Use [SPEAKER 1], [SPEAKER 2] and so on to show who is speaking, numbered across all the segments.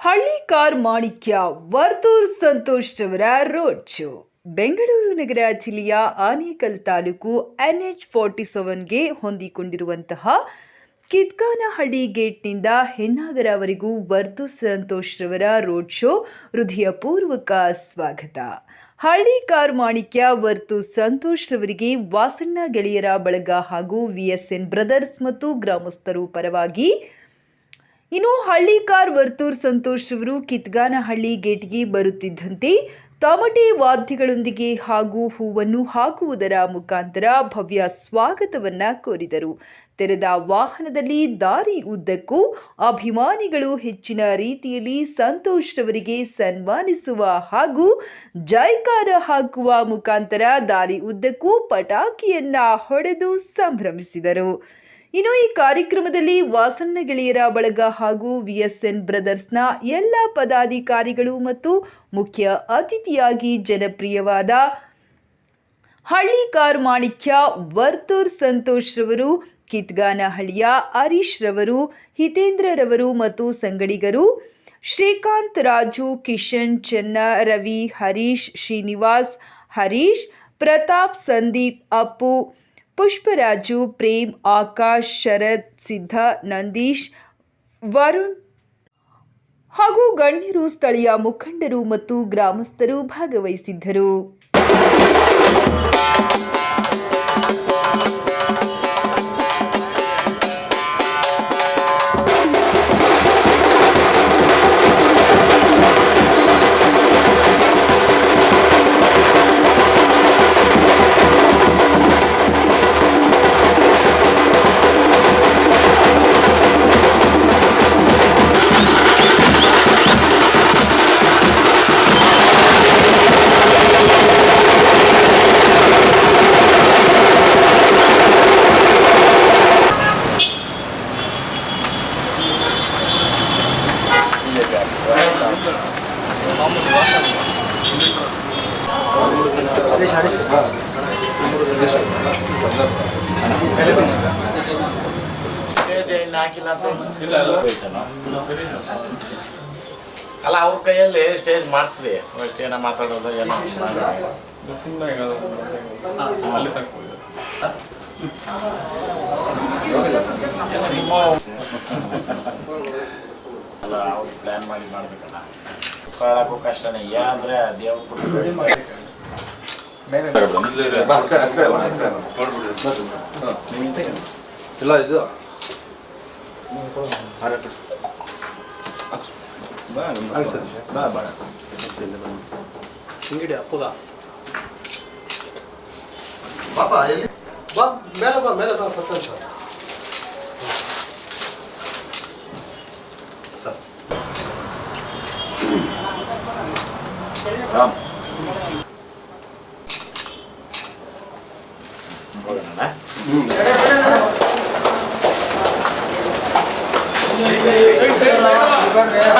[SPEAKER 1] ಹಳ್ಳಿಕಾರ್ ಮಾಣಿಕ್ಯ ವರ್ತೂರ್ ಸಂತೋಷ್ ರವರ road show Bengaluru ನಗರ ಜಿಲ್ಲೆಯ Anekal taluk N H forty ಸೆವೆನ್ಗೆ ಹೊಂದಿಕೊಂಡಿರುವಂತಹ ಕಿತ್ಕಾನಹಳ್ಳಿ ಗೇಟ್ನಿಂದ ಹೆನ್ನಾಗರವರೆಗೂ ವರ್ತು ಸಂತೋಷ್ ರವರ ರೋಡ್ ಶೋ ಹೃದಯಪೂರ್ವಕ ಸ್ವಾಗತ. ಹಳ್ಳಿ ಕಾರ್ ಮಾಣಿಕ್ಯ ವರ್ತು ಸಂತೋಷ್ ರವರಿಗೆ ವಾಸಣ್ಣ ಗೆಳೆಯರ ಬಳಗ ಹಾಗೂ ವಿಎಸ್ಎನ್ ಬ್ರದರ್ಸ್ ಮತ್ತು ಗ್ರಾಮಸ್ಥರು ಪರವಾಗಿ ಇನ್ನು ಹಳ್ಳಿಕಾರ್ ವರ್ತೂರ್ ಸಂತೋಷ್ ಅವರು ಕಿತ್ಗಾನಹಳ್ಳಿ ಗೇಟ್ಗೆ ಬರುತ್ತಿದ್ದಂತೆ ತಮಟೆ ವಾದ್ಯಗಳೊಂದಿಗೆ ಹಾಗೂ ಹೂವನ್ನು ಹಾಕುವುದರ ಮುಖಾಂತರ ಭವ್ಯ ಸ್ವಾಗತವನ್ನ ಕೋರಿದರು. ತೆರೆದ ವಾಹನದಲ್ಲಿ ದಾರಿ ಉದ್ದಕ್ಕೂ ಅಭಿಮಾನಿಗಳು ಹೆಚ್ಚಿನ ರೀತಿಯಲ್ಲಿ ಸಂತೋಷ್ ರವರಿಗೆ ಸನ್ಮಾನಿಸುವ ಹಾಗೂ ಜೈಕಾರ ಹಾಕುವ ಮುಖಾಂತರ ದಾರಿ ಉದ್ದಕ್ಕೂ ಪಟಾಕಿಯನ್ನ ಹೊಡೆದು ಸಂಭ್ರಮಿಸಿದರು. ಇನ್ನು ಈ ಕಾರ್ಯಕ್ರಮದಲ್ಲಿ ವಾಸಣ್ಣ ಗೆಳೆಯರ ಬಳಗ ಹಾಗೂ ವಿಎಸ್ಎನ್ ಬ್ರದರ್ಸ್ನ ಎಲ್ಲ ಪದಾಧಿಕಾರಿಗಳು ಮತ್ತು ಮುಖ್ಯ ಅತಿಥಿಯಾಗಿ ಜನಪ್ರಿಯವಾದ ಹಳ್ಳಿಕಾರ್ ಮಾಣಿಕ್ಯ ವರ್ತೂರ್ ಸಂತೋಷ್ ರವರು, ಕಿತ್ಗಾನಹಳ್ಳಿಯ ಹರೀಶ್ ರವರು ಹಿತೇಂದ್ರರವರು ಮತ್ತು ಸಂಗಡಿಗರು, ಶ್ರೀಕಾಂತ್ ರಾಜು, ಕಿಶನ್ ಚೆನ್ನ, ರವಿ, ಹರೀಶ್ ಶ್ರೀನಿವಾಸ್, ಹರೀಶ್, ಪ್ರತಾಪ್, ಸಂದೀಪ್, ಅಪ್ಪು ಪುಷ್ಪರಾಜು ಪ್ರೇಮ್ ಆಕಾಶ್ ಶರತ್ ಸಿದ್ಧ ನಂದೀಶ್ ವರುಣ್ ಹಾಗೂ ಗಣ್ಯರು ಸ್ಥಳೀಯ ಮುಖಂಡರು ಮತ್ತು ಗ್ರಾಮಸ್ಥರು ಭಾಗವಹಿಸಿದ್ದರು.
[SPEAKER 2] ಅಲ್ಲ ಅವ್ರ ಕೈಯಲ್ಲಿ ಸ್ಟೇಜ್ ಮಾಡಿಸ್ಲಿ ಎಷ್ಟು ಏನೋ ಮಾತಾಡೋದು ಏನೋ
[SPEAKER 3] ಅಲ್ಲಿ
[SPEAKER 2] ಅವ್ರು ಪ್ಲ್ಯಾನ್ ಮಾಡಿ ಮಾಡ್ಬೇಕಲ್ಲ. ಉಸಿರಾಡಕ್ಕೂ ಕಷ್ಟನೇ. ಏನಂದ್ರೆ ದೇವ್ರ
[SPEAKER 4] ಇಲ್ಲ ಇದು. Şimdi apoda. Baba eli. Bak merhaba merhaba Fatan Çağ. Tamam. Oradan ha? real.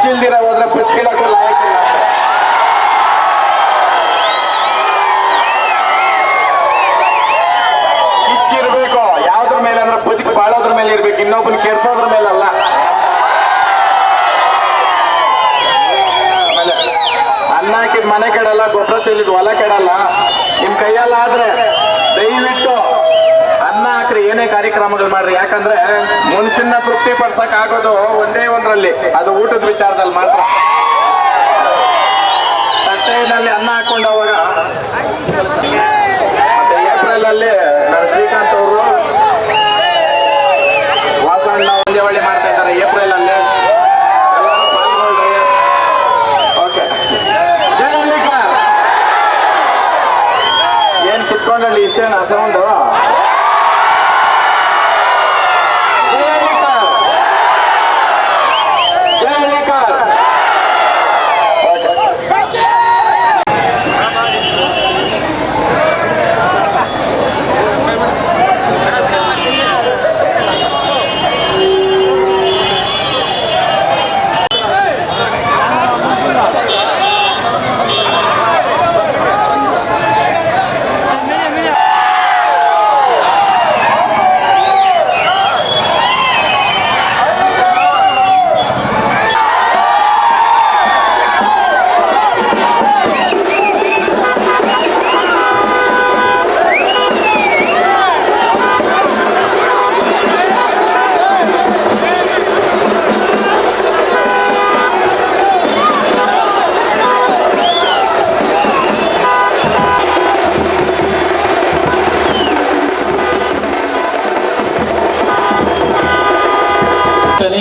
[SPEAKER 4] ಕಿಚ್ಚಿಲ್ದಿರ ಹೋದ್ರೆ ಪುಚ್ಕಿಲಕ್ಕೂ ಇಲ್ಲ ಕಿಚ್ಚಿರ್ಬೇಕು ಯಾವ್ದ್ರ ಮೇಲೆ ಅಂದ್ರೆ ಬದುಕು ಬಾಳೋದ್ರ ಮೇಲೆ ಇರ್ಬೇಕು. ಇನ್ನೊಬ್ಬನ ಕೆಡ್ಸೋದ್ರ ಮೇಲೆ ಆಮೇಲೆ ಅನ್ನ ಮನೆ ಕೆಡಲ್ಲ ಗೊಬ್ಬರ ಚೆಲ್ಲಿದ್ ಹೊಲ ಕೆಡಲ್ಲ ನಿಮ್ ಕೈಯಲ್ಲ ಆದ್ರೆ ಏನೇ ಕಾರ್ಯಕ್ರಮಗಳು ಮಾಡ್ರಿ, ಯಾಕಂದ್ರೆ ಮನುಷ್ಯನ ತೃಪ್ತಿ ಪಡ್ಸಕ್ ಆಗೋದು ಒಂದೇ ಒಂದ್ರಲ್ಲಿ. ಅದು ಊಟದ ವಿಚಾರದಲ್ಲಿ ಮಾತ್ರ. ತಟ್ಟೆಯಲ್ಲಿ ಅನ್ನ ಹಾಕೊಂಡವಾಗ ಏಪ್ರಿಲ್ ಅಲ್ಲಿ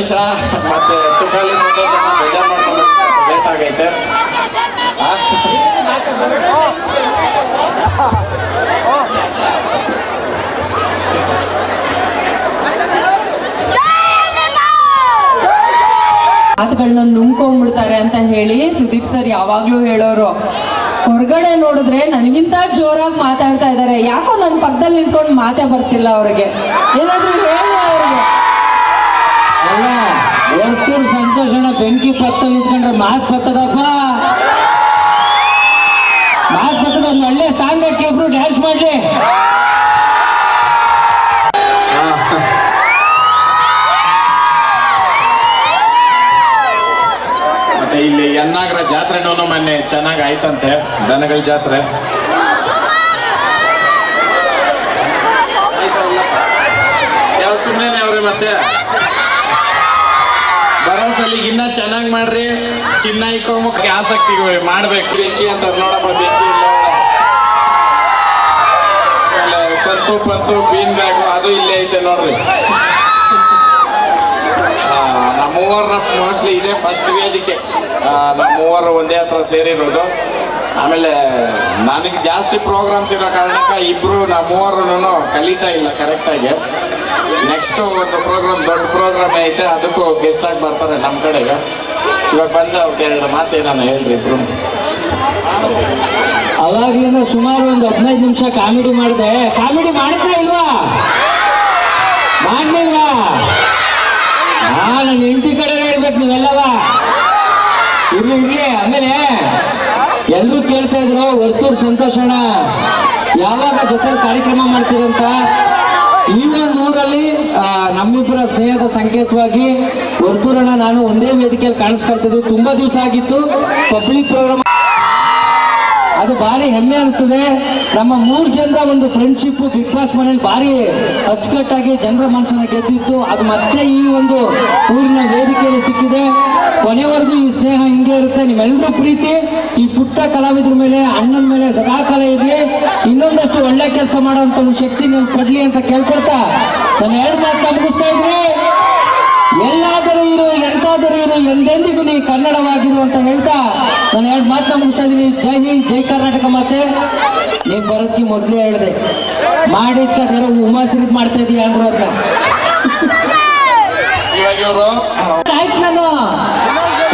[SPEAKER 3] ತನೀಶ ಮತ್ತೆ ತುಕಾಲಿ ಸಂತೋಷ ಬೇಜಾರ್ ಮಾಡ್ಕೊಂಡು ಲೇಟ್ ಆಗೈತೆ?
[SPEAKER 5] ಮಾತುಗಳನ್ನ ನುಂಗ್ಕೊಂಡ್ಬಿಡ್ತಾರೆ ಅಂತ ಹೇಳಿ ಸುದೀಪ್ ಸರ್ ಯಾವಾಗ್ಲೂ ಹೇಳೋರು. ಹೊರಗಡೆ ನೋಡಿದ್ರೆ ನನಗಿಂತ ಜೋರಾಗಿ ಮಾತಾಡ್ತಾ ಇದ್ದಾರೆ ಯಾಕೋ ನನ್ನ ಪಕ್ಕದಲ್ಲಿ ನಿಂತ್ಕೊಂಡು ಮಾತೇ ಬರ್ತಿಲ್ಲ ಅವ್ರಿಗೆ. ಏನಾದ್ರೂ ಹೇಳಿ
[SPEAKER 6] ಅಲ್ಲ ವರ್ತೂರ್ ಸಂತೋಷಣ ಬೆಂಕಿ ಪತ್ತಲ್ ನಿಂತ್ಕೊಂಡ್ರೆ ಮಾತು ಪತ್ತದಪ್ಪ ಮಾತು ಪತ್ತದ ಒಂದು ಒಳ್ಳೆ ಸಾಂಗ್ ಹಾಕಿ ಡ್ಯಾನ್ಸ್ ಮಾಡ್ಲಿ.
[SPEAKER 3] ಮತ್ತೆ ಇಲ್ಲಿ ಎನ್ನಾಗರ ಜಾತ್ರೆನೂ ಮೊನ್ನೆ ಚೆನ್ನಾಗಿ ಆಯ್ತಂತೆ ದನಗಳ ಜಾತ್ರೆ. ಯಾವ ಸುಮ್ಮನೆ ಅವ್ರೆ ಮತ್ತೆ? ಬರೋ ಇನ್ನ ಚೆನ್ನಾಗಿ ಮಾಡ್ರಿ. ಚಿನ್ನ ಇಕ್ಕೊಂಬಕ್ಕೆ ಆಸಕ್ತಿ ಮಾಡ್ಬೇಕು. ಬೆಂಕಿ ಅಂತ ನೋಡಪ್ಪ, ಬೆಂಕಿ ಸತ್ತು ಪತ್ತು ಬೀನ್ ಬ್ಯಾಗು ಅದು ಇಲ್ಲೇ ಐತೆ ನೋಡ್ರಿ. ನಮ್ಮ ಮೂವರ ಮೋಸ್ಟ್ಲಿ ಇದೆ ಫಸ್ಟ್ ವೇದಿಕೆ. ನಮ್ಮ ಮೂವರು ಒಂದೇ ಹತ್ರ ಸೇರಿರೋದು. ಆಮೇಲೆ ನನಗೆ ಜಾಸ್ತಿ ಪ್ರೋಗ್ರಾಮ್ಸ್ ಇರೋ ಕಾರಣಕ್ಕೆ ಇಬ್ರು ನಮ್ಮ ಮೂವರು ಕಲಿತಾ ಇಲ್ಲ ಕರೆಕ್ಟಾಗಿ ನೆಕ್ಸ್ಟ್ ಒಂದು ಪ್ರೋಗ್ರಾಮ್ ದೊಡ್ಡ ಪ್ರೋಗ್ರಾಮ್ ಐತೆ. ಅದಕ್ಕೂ ಗೆಸ್ಟ್ ಆಗಿ ಬರ್ತಾರೆ ನಮ್ಮ ಕಡೆಗೆ ಇವಾಗ ಬಂದ ಎರಡು ಮಾತೇ ನಾನು ಹೇಳ್ರಿ ಇಬ್ರು.
[SPEAKER 6] ಅವಾಗ್ಲಿಂದ ಸುಮಾರು ಒಂದು ಹದಿನೈದು ನಿಮಿಷ ಕಾಮಿಡಿ ಮಾಡಿದೆ. ಕಾಮಿಡಿ ಮಾಡ್ತಾ ಇಲ್ವಾ? ಮಾಡ್ಲಿಲ್ವಾ? ನಾನು ನನ್ನ ಹೆಂಡತಿ ಕಡೆ ಇರ್ಬೇಕು ನೀವೆಲ್ಲವ? ಇರ್ಲಿ ಇರ್ಲಿ. ಆಮೇಲೆ ಎಲ್ಲರೂ ಕೇಳ್ತಾ ಇದ್ರು, ವರ್ತೂರ್ ಸಂತೋಷಣ ಯಾವಾಗ ಜೊತೆ ಕಾರ್ಯಕ್ರಮ ಮಾಡ್ತೀರಂತ? ಈ ಒಂದು ಊರಲ್ಲಿ ನಮ್ಮಿಬ್ಬರ ಸ್ನೇಹದ ಸಂಕೇತವಾಗಿ ವರ್ತೂರಣ್ಣ, ನಾನು ಒಂದೇ ವೇದಿಕೆಯಲ್ಲಿ ಕಾಣಿಸ್ಕೊಳ್ತಿದ್ದೆ ತುಂಬಾ ದಿವಸ ಆಗಿತ್ತು. ಪಬ್ಲಿಕ್ ಪ್ರೋಗ್ರಾಮ್ ಅದು ಭಾರಿ ಹೆಮ್ಮೆ ಅನಿಸ್ತದೆ. ನಮ್ಮ ಮೂರು ಜನರ ಒಂದು ಫ್ರೆಂಡ್ಶಿಪ್ ಬಿಗ್ ಬಾಸ್ ಮನೇಲಿ ಭಾರಿ ಅಚ್ಚುಕಟ್ಟಾಗಿ ಜನರ ಮನಸ್ಸನ್ನ ಗೆದ್ದಿತ್ತು. ಅದು ಮತ್ತೆ ಈ ಒಂದು ಊರಿನ ವೇದಿಕೆಯಲ್ಲಿ ಸಿಕ್ಕಿದೆ. ಕೊನೆವರೆಗೂ ಈ ಸ್ನೇಹ ಹಿಂಗೆ ಇರುತ್ತೆ. ನಿಮ್ಮೆಲ್ಲರೂ ಪ್ರೀತಿ. ಈ ಪುಟ್ಟ ಕಲಾವಿದರ ಮೇಲೆ, ಅಣ್ಣನ ಮೇಲೆ ಸದಾಕಾಲ ಇರಲಿ. ಇನ್ನೊಂದಷ್ಟು ಒಳ್ಳೆ ಕೆಲಸ ಒಂದು ಶಕ್ತಿ ನೀವು ಕೊಡ್ಲಿ ಅಂತ ಕೇಳ್ಕೊಡ್ತಾ ನಾನು ಎರಡು ಮಾತು ಮುಗಿಸ್ತಾ ಇದ್ರಿ ಎಲ್ಲಾದರೂ ಇರು, ಎಂತಾದರೂ ಇರು, ಎಂದೆಂದಿಗೂ ನೀ ಕನ್ನಡವಾಗಿರು ಅಂತ ಹೇಳ್ತಾ ನಾನು ಎರಡು ಮಾತನ್ನ ಮುಗಿಸ್ತಾ ಇದೀನಿ ಜೈ ಹಿಂದ್, ಜೈ ಕರ್ನಾಟಕ ಮಾತೆ. ನೀವು ಬರೋದಕ್ಕೆ ಮೊದಲೇ ಹೇಳಿದೆ. ಮಾಡಿದ್ಕ ಉಮಾ ಉಮಾಸಿರಿದ್ ಮಾಡ್ತಾ ಇದೀಯ ಅಂದ್ರು
[SPEAKER 3] ಅಂತ.
[SPEAKER 6] ಆಯ್ತು ನಾನು.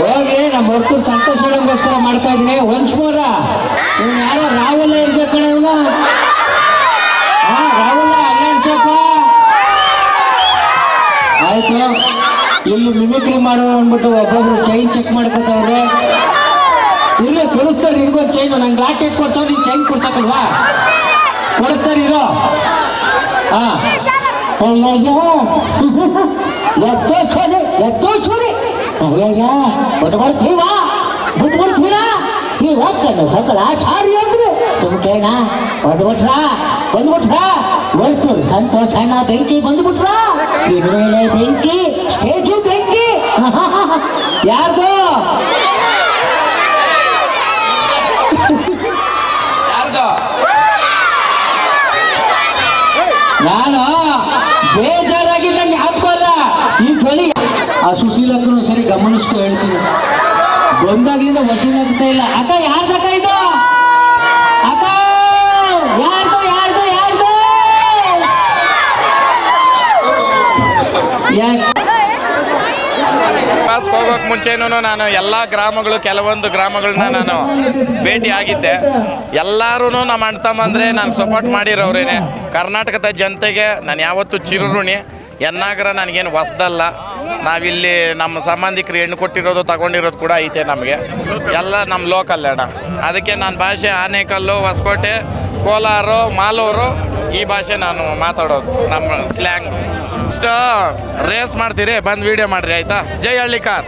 [SPEAKER 6] ಹೋಗಿ ನಮ್ಮ ಹೊರತು ಸಂತೋಷ ಹೇಳೋಕ್ಕೋಸ್ಕರ ಮಾಡ್ತಾ ಇದೀನಿ. ಒನ್ಸ್ ಯಾರ ಇವ್ನು ಯಾರೋ ರಾಹುಲ್ ಇರ್ಬೇಕಣ ಇವನು ರಾಹುಲ್ ಅಲ್ಲಾಡ್ಸಪ್ಪ ಆಯ್ತು. ಇಲ್ಲಿ ಮಿಮಿಕ್ರಿ ಮಾಡೋಣ ಅಂದ್ಬಿಟ್ಟು ಒಬ್ಬೊಬ್ರು ಚೈನ್ ಚೆಕ್ ಮಾಡ್ಕೊತವ್ರೆ. ಇಲ್ಲೇ ಕೊಡಿಸ್ತಾರೆ ಇರ್ಬೋದು ಚೈನು ನಂಗೆ ಲಾಟೆ ಕೊಡ್ಸೋ ನೀನು ಚೈನ್ ಕೊಡ್ಸಕ್ಕಲ್ವಾ? ಕೊಡಿಸ್ತಾರೆ ಇರೋ ಹಾ. ಅಯ್ಯಯ್ಯ ಎತ್ತೋ ಛೋಡೆ ಎತ್ತೋ ಛೋಡೆ ಅಯ್ಯಯ್ಯ ಬಿಟ್ಟು ಬರ್ತೀವಾ ಬಿಟ್ಟು ಕಣ್ಣು ಸಕಲ ಆಚಾರ್ಯ ಒಂದು ಸುಮ್ಕೇನ? ಬಂದ್ಬಿಟ್ರ? ಬಂದ್ಬಿಟ್ರ? ವರ್ತೂರು ಸಂತೋಷ ಅಣ್ಣ ಬೆಂಕಿ ಬಂದ್ಬಿಟ್ರ? ಇನ್ಮೇಲೆ ಬೆಂಕಿ ಸ್ಟೇಜು ಬೆಂಕಿ. ಯಾರ್ದು? ನಾನು ಬೇಜಾರಾಗಿ ನಂಗೆ ಹಾಕೋಲ್ಲ ಈ ಧ್ವನಿ. ಆ ಸುಶೀಲಕ್ಕನು ಸರಿ ಗಮನಿಸ್ಕೊ ಹೇಳ್ತೀನಿ. ಬಂದಾಗ್ಲಿಂದ ವಸೀಲಾಗ್ತಾ ಇಲ್ಲ. ಅಕ್ಕ ಯಾರ್ದಕ್ಕ ಇದು?
[SPEAKER 3] ಮುಂಚೆನೂ ನಾನು ಎಲ್ಲ ಗ್ರಾಮಗಳು, ಕೆಲವೊಂದು ಗ್ರಾಮಗಳನ್ನ ನಾನು ಭೇಟಿ ಆಗಿದ್ದೆ. ಎಲ್ಲರೂ ನಮ್ಮ ಅಣ್ಣ ತಮ್ಮಂದ್ರೆ ನಾನು ಸಪೋರ್ಟ್ ಮಾಡಿರೋರೇನೆ. ಕರ್ನಾಟಕದ ಜನತೆಗೆ ನಾನು ಯಾವತ್ತೂ ಚಿರುಋಣಿ. ಎನ್ನಾಗರ ನನಗೇನು ಹೊಸ್ದಲ್ಲ. ನಾವಿಲ್ಲಿ ನಮ್ಮ ಸಂಬಂಧಿಕರು ಹೆಣ್ಣು ಕೊಟ್ಟಿರೋದು ತಗೊಂಡಿರೋದು ಕೂಡ ಐತೆ ನಮಗೆ. ಎಲ್ಲ ನಮ್ಮ ಲೋಕಲ್ ಅಣ್ಣ. ಅದಕ್ಕೆ ನನ್ನ ಭಾಷೆ ಆನೇಕಲ್ಲು, ಹೊಸಕೋಟೆ, ಕೋಲಾರ, ಮಾಲೂರು ಈ ಭಾಷೆ ನಾನು ಮಾತಾಡೋದು ನಮ್ಮ ಸ್ಲ್ಯಾಂಗ್ ಇಷ್ಟ ರೇಸ್ ಮಾಡ್ತೀರಿ, ಬಂದು ವಿಡಿಯೋ ಮಾಡಿರಿ, ಆಯಿತಾ? ಜೈ ಹಳ್ಳಿಕಾರ್.